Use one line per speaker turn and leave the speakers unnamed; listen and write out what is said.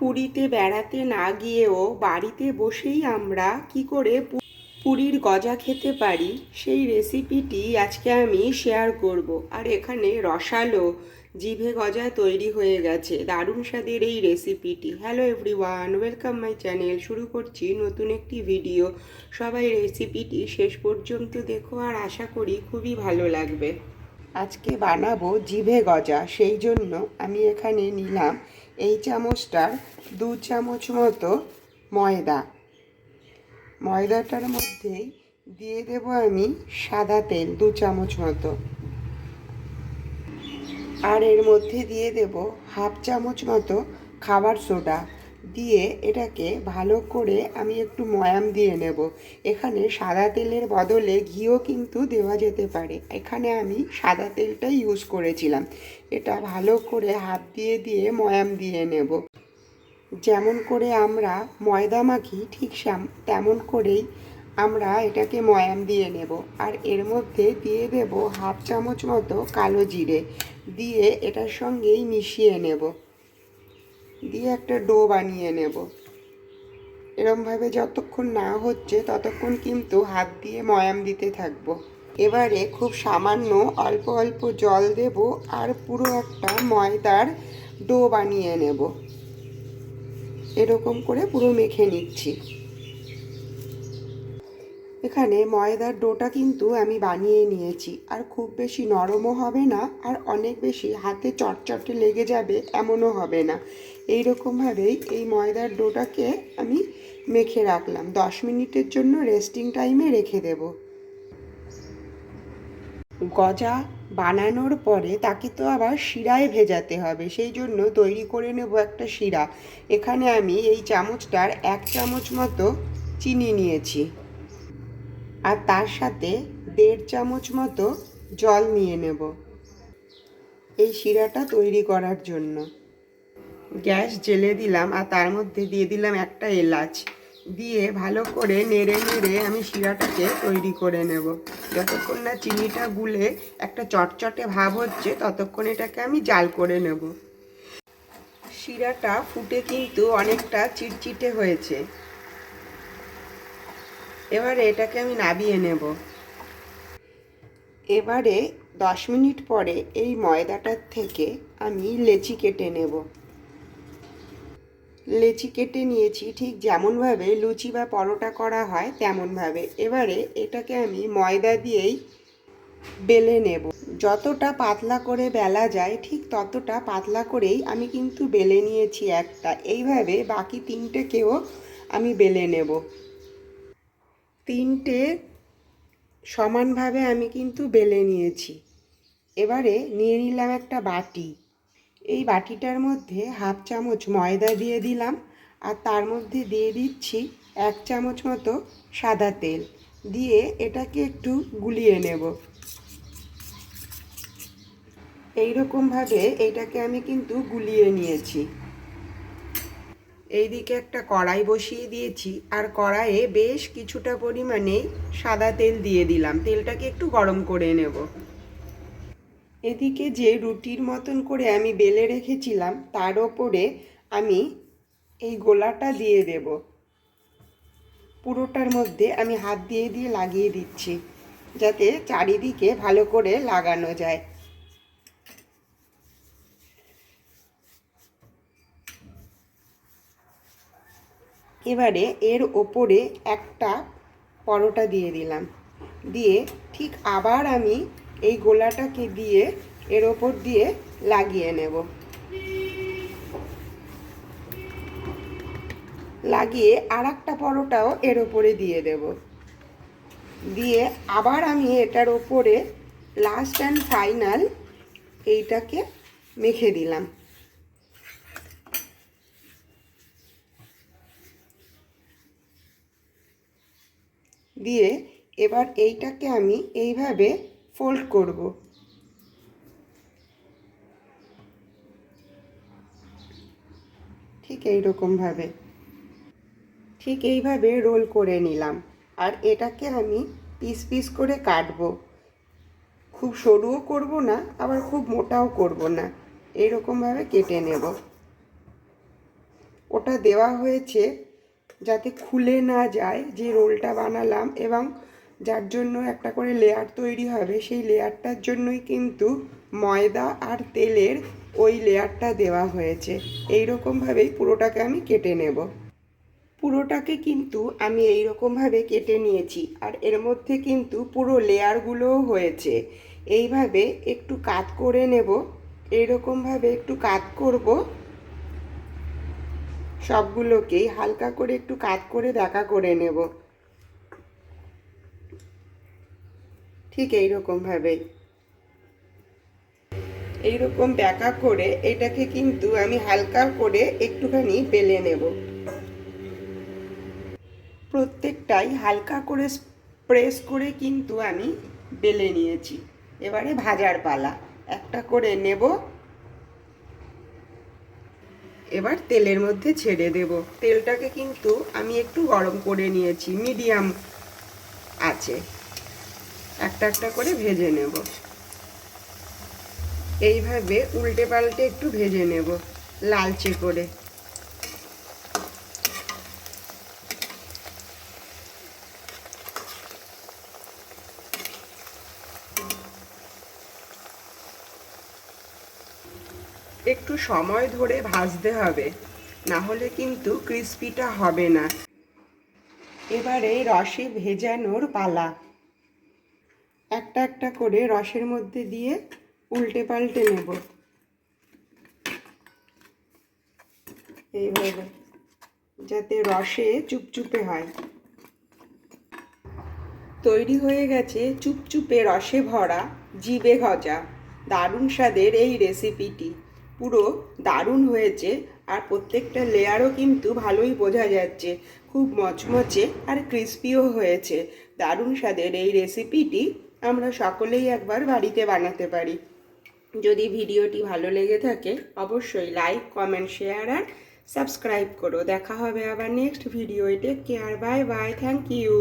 পুরীতে বেড়াতে না গিয়েও বাড়িতে বসেই আমরা কি করে পুরীর গজা খেতে পারি, সেই রেসিপিটি আজকে আমি শেয়ার করব। আর এখানে রসালো জিভে গজা তৈরি হয়ে গেছে। দারুণ স্বাদের এই রেসিপিটি hello everyone welcome my channel শুরু করছি নতুন একটি ভিডিও সবাই রেসিপিটি শেষ পর্যন্ত দেখো আর আশা করি খুবই ভালো লাগবে। আজকে বানাবো জিভে গজা, সেই জন্য আমি এখানে নিলাম এই চামচটার দু চামচ মতো ময়দা। ময়দাটার মধ্যেই দিয়ে দেব আমি সাদা তেল দু চামচ মতো। আর এর মধ্যে দিয়ে দেব হাফ চামচ মতো খাবার সোডা। দিয়ে এটাকে ভালো করে আমি একটু ময়াম দিয়ে নেব। এখানে সাদা তেলের বদলে ঘিও কিন্তু দেওয়া যেতে পারে। এখানে আমি সাদা তেলটাই ইউজ করেছিলাম। এটা ভালো করে হাত দিয়ে দিয়ে ময়াম দিয়ে নেব। যেমন করে আমরা ময়দা মাখি ঠিক তেমন করেই আমরা এটাকে ময়াম দিয়ে নেব। আর এর মধ্যে দিয়ে দেব হাফ চামচ মতো কালো জিরে। দিয়ে এটার সঙ্গেই মিশিয়ে নেব। দিয়ে একটা ডো বানিয়ে নেব। এরমভাবে যতক্ষণ না হচ্ছে ততক্ষণ কিন্তু হাত দিয়ে ময়াম দিতে থাকব। এবারে খুব সামান্য অল্প অল্প জল দেব আর পুরো একটা ময়দার ডো বানিয়ে নেব। এরকম করে পুরো মেখে নিচ্ছি। এখানে ময়দার ডোটা কিন্তু আমি বানিয়ে নিয়েছি। আর খুব বেশি নরমও হবে না আর অনেক বেশি হাতে চটচটে লেগে যাবে এমনও হবে না। এই রকমভাবেই এই ময়দার ডোটাকে আমি মেখে রাখলাম। দশ মিনিটের জন্য রেস্টিং টাইমে রেখে দেব। গজা বানানোর পরে তাকে তো আবার শিরায় ভেজাতে হবে। সেই জন্য তৈরি করে নেব একটা শিরা। এখানে আমি এই চামচটার এক চামচ মতো চিনি নিয়েছি। আর তার সাথে দেড় চামচ মতো জল নিয়ে নেব। এই শিরাটা তৈরি করার জন্য। গ্যাস জেলে দিলাম আর তার মধ্যে দিয়ে দিলাম একটা এলাচ। দিয়ে ভালো করে নেড়ে নেড়ে আমি শিরাটাকে তৈরি করে নেব। যতক্ষণ না চিনিটা গুলে একটা চটচটে ভাব হচ্ছে, ততক্ষণ এটাকে আমি জাল করে নেব। শিরাটা ফুটে কিন্তু অনেকটা চিটচিটে হয়েছে। এবারে এটাকে আমি নাবিয়ে নেব। এবারে দশ মিনিট পরে এই ময়দাটার থেকে আমি লেচি কেটে নেব। লেচি কেটে নিয়েছি, ঠিক যেমনভাবে লুচি বা পরোটা করা হয় তেমনভাবে। এবারে এটাকে আমি ময়দা দিয়েই বেলে নেব। যতটা পাতলা করে বেলা যায়, ঠিক ততটা পাতলা করেই আমি কিন্তু বেলে নিয়েছি একটা। এইভাবে বাকি তিনটেকেও আমি বেলে নেব। তিনটে সমানভাবে আমি কিন্তু বেলে নিয়েছি। এবারে নিয়ে নিলাম একটা বাটি। এই বাটিটার মধ্যে হাফ চামচ ময়দা দিয়ে দিলাম আর তার মধ্যে দিয়ে দিচ্ছি এক চামচ মতো সাদা তেল। দিয়ে এটাকে একটু গুলিয়ে নেব। এইরকমভাবে এটাকে আমি কিন্তু গুলিয়ে নিয়েছি। এইদিকে একটা কড়াই বসিয়ে দিয়েছি আর কড়াইয়ে বেশ কিছুটা পরিমাণে সাদা তেল দিয়ে দিলাম। তেলটাকে একটু গরম করে নেব। এদিকে যে রুটির মতন করে আমি বেলে রেখেছিলাম, তার ওপরে আমি এই গোলাটা দিয়ে দেব। পুরোটার মধ্যে আমি হাত দিয়ে দিয়ে লাগিয়ে দিচ্ছি, যাতে চারিদিকে ভালো করে লাগানো যায়। এবারে এর ওপরে একটা পরোটা দিয়ে দিলাম। দিয়ে ঠিক আবার আমি এই গোলাটাকে দিয়ে এর ওপর দিয়ে লাগিয়ে নেব। লাগিয়ে আর একটা পরোটাও এর ওপরে দিয়ে দেব। দিয়ে আবার আমি এটার ওপরে লাস্ট অ্যান্ড ফাইনাল এইটাকে মেখে দিলাম। দিয়ে এবার এইটাকে আমি এইভাবে ফোল্ড করব। ঠিক এই রকমভাবে ঠিক এইভাবে রোল করে নিলাম। আর এটাকে আমি পিস পিস করে কাটবো। খুব সরুও করব না, আবার খুব মোটাও করব না। এইরকমভাবে কেটে নেব। ওটা দেওয়া হয়েছে যাতে খুলে না যায় যে রোলটা বানালাম এবং যার জন্য একটা করে লেয়ার তৈরি হবে, সেই লেয়ারটার জন্যই কিন্তু ময়দা আর তেলের ওই লেয়ারটা দেওয়া হয়েছে। এই রকমভাবেই পুরোটাকে আমি কেটে নেব। পুরোটাকে কিন্তু আমি এই রকমভাবে কেটে নিয়েছি আর এর মধ্যে কিন্তু পুরো লেয়ারগুলোও হয়েছে। এইভাবে একটু কাত করে নেব এইরকমভাবে একটু কাত করব। সবগুলোকেই হালকা করে একটু কাত করে দেখা করে নেব। ঠিক এইরকমভাবে এইরকম ব্যাকা করে এটাকে কিন্তু আমি হালকা করে একটুখানি বেলে নেব। প্রত্যেকটাই হালকা করে প্রেস করে কিন্তু আমি বেলে নিয়েছি। এবারে ভাজার পালা। একটা করে নেব। এবার তেলের মধ্যে ছেড়ে দেব। তেলটাকে কিন্তু আমি একটু গরম করে নিয়েছি। মিডিয়াম আছে। একটা একটা করে ভেজে নেব। এইভাবে উল্টে পাল্টে একটু ভেজে নেব, লালচে করে। একটু সময় ধরে ভাজতে হবে না হলে কিন্তু ক্রিস্পিটা হবে না। এবারে রসে ভেজানোর পালা। একটা একটা করে রসের মধ্যে দিয়ে উল্টে পাল্টে নেব। এইভাবে, যাতে রসে চুপচুপে হয়। তৈরি হয়ে গেছে চুপচুপে রসে ভরা জিবে গজা দারুণ স্বাদের এই রেসিপিটি। পুরো দারুণ হয়েছে আর প্রত্যেকটা লেয়ারও কিন্তু ভালোই বোঝা যাচ্ছে। খুব মচমচে আর ক্রিস্পিও হয়েছে। দারুণ স্বাদের এই রেসিপিটি আমরা সকলেই একবার বাড়িতে বানাতে পারি। যদি ভিডিওটি ভালো লেগে থাকে, অবশ্যই লাইক কমেন্ট শেয়ার আর সাবস্ক্রাইব করো। দেখা হবে আবার next video take care bye bye thank you